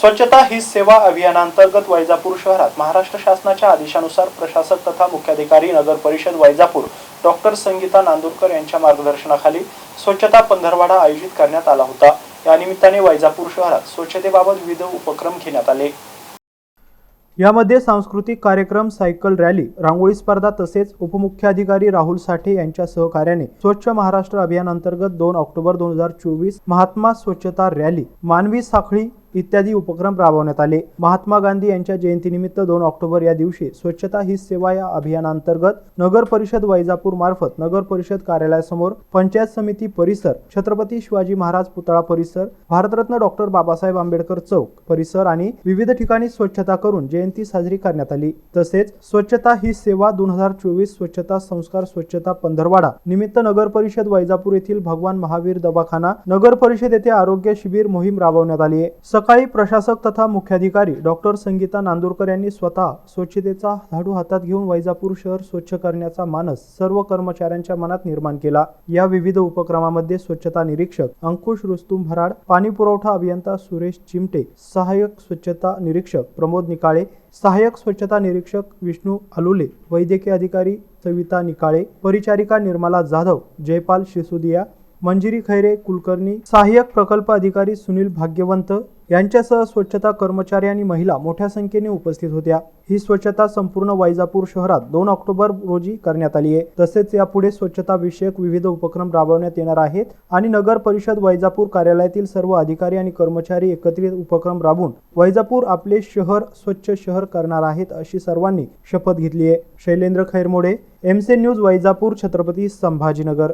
स्वच्छता ही सेवा अभियानांतर्गत वैजापूर शहरात महाराष्ट्र शासनाच्या आदेशानुसार प्रशासक तथा मुख्याधिकारी नगर परिषद वैजापूर डॉक्टर संगीता नांदुरकर यांच्या मार्गदर्शनाखाली स्वच्छता पंधरवाडा आयोजित करण्यात आला होता. या निमित्ताने वैजापूर शहरात स्वच्छतेबाबत विविध उपक्रम घेण्यात आले. यामध्ये सांस्कृतिक कार्यक्रम सायकल रॅली रांगोळी स्पर्धा तसेच उपमुख्याधिकारी राहुल साठे यांच्या सहकार्याने स्वच्छ महाराष्ट्र अभियान अंतर्गत दोन ऑक्टोबर दोन हजार चोवीस महात्मा स्वच्छता रॅली मानवी साखळी इत्यादी उपक्रम राबवण्यात आले. महात्मा गांधी यांच्या जयंतीनिमित्त दोन ऑक्टोबर या दिवशी स्वच्छता ही सेवा या अभियानांतर्गत नगर परिषद वैजापूर मार्फत नगर परिषद कार्यालयासमोर पंचायत समिती परिसर छत्रपती शिवाजी महाराज पुतळा परिसर भारतरत्न डॉक्टर बाबासाहेब आंबेडकर चौक परिसर आणि विविध ठिकाणी स्वच्छता करून जयंती साजरी करण्यात आली. तसेच स्वच्छता ही सेवा दोन हजार चोवीस स्वच्छता संस्कार स्वच्छता पंधरवाडा निमित्त नगर परिषद वैजापूर येथील भगवान महावीर दवाखाना नगर परिषद येथे आरोग्य शिबिर मोहीम राबवण्यात आली आहे. सकाळी प्रशासक तथा मुख्याधिकारी डॉक्टर संगीता नांदूरकर यांनी स्वतः स्वच्छतेचा झाडू हातात घेऊन वैजापूर शहर स्वच्छ करण्याचा मानस सर्व कर्मचाऱ्यांच्या मनात निर्माण केला. या विविध उपक्रमामध्ये स्वच्छता निरीक्षक अंकुश रुस्तुम भराड पाणी पुरवठा अभियंता सुरेश चिमटे सहाय्यक स्वच्छता निरीक्षक प्रमोद निकाळे सहाय्यक स्वच्छता निरीक्षक विष्णू आलुले वैद्यकीय अधिकारी सविता निकाळे परिचारिका निर्मला जाधव जयपाल शिसुदिया मंजिरी खैरे कुलकर्णी सहाय्यक प्रकल्प अधिकारी सुनील भाग्यवंत यांच्यासह स्वच्छता कर्मचारी आणि महिला मोठ्या संख्येने उपस्थित होत्या. ही स्वच्छता संपूर्ण वैजापूर शहरात दोन ऑक्टोबर रोजी करण्यात आली आहे. तसेच यापुढे स्वच्छता विषयक विविध उपक्रम राबवण्यात येणार आहेत आणि नगर परिषद वैजापूर कार्यालयातील सर्व अधिकारी आणि कर्मचारी एकत्रित उपक्रम राबवून वैजापूर आपले शहर स्वच्छ शहर करणार आहेत अशी सर्वांनी शपथ घेतली आहे. शैलेंद्र खैरमोडे एमसे न्यूज वैजापूर छत्रपती संभाजीनगर.